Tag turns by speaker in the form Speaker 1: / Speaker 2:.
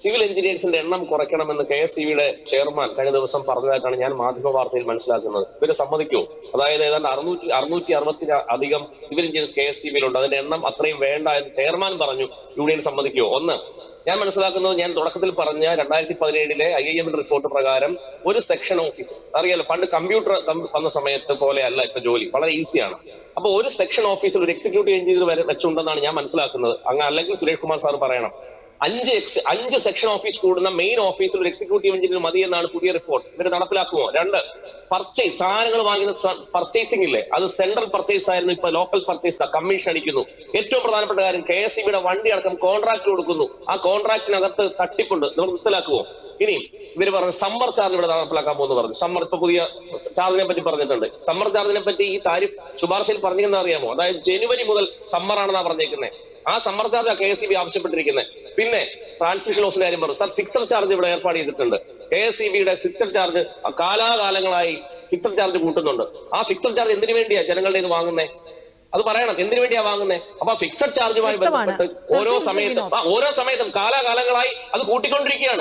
Speaker 1: Civil എഞ്ചിനീയേഴ്സിന്റെ എണ്ണം കുറയ്ക്കണമെന്ന് കെ എസ് സിയുടെ ചെയർമാൻ കഴിഞ്ഞ ദിവസം പറഞ്ഞതായിട്ടാണ് ഞാൻ മാധ്യമ വാർത്തയിൽ മനസ്സിലാക്കുന്നത്. ഇവർ സമ്മതിക്കുമോ അതായത് ഏതാണ്ട് അറുന്നൂറ്റി അറുന്നൂറ്റി അറുപത്തി അധികം civil engineers K S C ബിയിലുണ്ട് അതിന്റെ എണ്ണം അത്രയും വേണ്ട എന്ന് ചെയർമാൻ പറഞ്ഞു. യൂണിയൻ സമ്മതിക്കുമോ ഒന്ന് ഞാൻ മനസ്സിലാക്കുന്നത് ഞാൻ തുടക്കത്തിൽ പറഞ്ഞ രണ്ടായിരത്തി പതിനേഴിലെ ഐ ഐ എം റിപ്പോർട്ട് പ്രകാരം ഒരു സെക്ഷൻ ഓഫീസ് അറിയാലോ പണ്ട് കമ്പ്യൂട്ടർ വന്ന സമയത്ത് പോലെയല്ല ഇപ്പൊ ജോലി വളരെ ഈസിയാണ്. അപ്പൊ ഒരു സെക്ഷൻ ഓഫീസിൽ ഒരു എക്സിക്യൂട്ടീവ് എഞ്ചിനീയർ വരെ വെച്ചുണ്ടെന്നാണ് ഞാൻ മനസ്സിലാക്കുന്നത്. അങ്ങ് അല്ലെങ്കിൽ സുരേഷ് കുമാർ സാർ പറയണം. അഞ്ച് എക്സ് അഞ്ച് സെക്ഷൻ ഓഫീസ് കൂടുന്ന മെയിൻ ഓഫീസിൽ ഒരു എക്സിക്യൂട്ടീവ് എഞ്ചിനീയർ മതി എന്നാണ് പുതിയ റിപ്പോർട്ട് ഇവർ നടപ്പിലാക്കുമോ? രണ്ട് പർച്ചേസ് സാധനങ്ങൾ വാങ്ങുന്ന പർച്ചേസിംഗ് ഇല്ലേ? അത് സെൻട്രൽ പർച്ചേസ് ആയിരുന്നു ഇപ്പൊ ലോക്കൽ പർച്ചേസ് കമ്മീഷൻ അടിക്കുന്നു. ഏറ്റവും പ്രധാനപ്പെട്ട കാര്യം കെ എസ് ബിയുടെ വണ്ടി അടക്കം കോൺട്രാക്ട് കൊടുക്കുന്നു. ആ കോൺട്രാക്ടിനകത്ത് തട്ടിപ്പുണ്ട്. നമ്മൾ മനസ്സിലാക്കുമോ ഇനി ഇവർ പറഞ്ഞു സമ്മർ ചാർജ് ഇവിടെ നടപ്പിലാക്കാൻ പോകുന്നു പറഞ്ഞു. സമ്മർ ഇപ്പൊ പുതിയ ചാർജിനെ പറ്റി പറഞ്ഞിട്ടുണ്ട്. സമ്മർ ചാർജിനെ പറ്റി ഈ താരിഫ് ശുപാർശയിൽ പറഞ്ഞിരുന്ന അറിയാമോ? അതായത് ജനുവരി മുതൽ സമ്മർ ആണെന്നാ പറഞ്ഞേക്കുന്നത് ആ summer charge K S E B ആവശ്യപ്പെട്ടിരിക്കുന്നത് പിന്നെ ട്രാൻസ്മിഷൻ ലോസിന്റെ കാര്യം പറഞ്ഞു. സാർ ഫിക്സഡ് ചാർജ് ഇവിടെ ഏർപ്പാട് ചെയ്തിട്ടുണ്ട്. കെ എസ് ഇ ബിയുടെ ഫിക്സഡ് ചാർജ് കാലാകാലങ്ങളായി ഫിക്സഡ് ചാർജ് കൂട്ടുന്നുണ്ട്. ആ ഫിക്സഡ് ചാർജ് എന്തിനു വേണ്ടിയാ ജനങ്ങളുടെ ഇത് വാങ്ങുന്നത് അത് പറയണം. എന്തിനു വേണ്ടിയാ വാങ്ങുന്നത് അപ്പൊ ഫിക്സഡ് ചാർജുമായി ബന്ധപ്പെട്ട് ഓരോ സമയത്തും ഓരോ സമയത്തും കാലാകാലങ്ങളായി അത് കൂട്ടിക്കൊണ്ടിരിക്കുകയാണ്.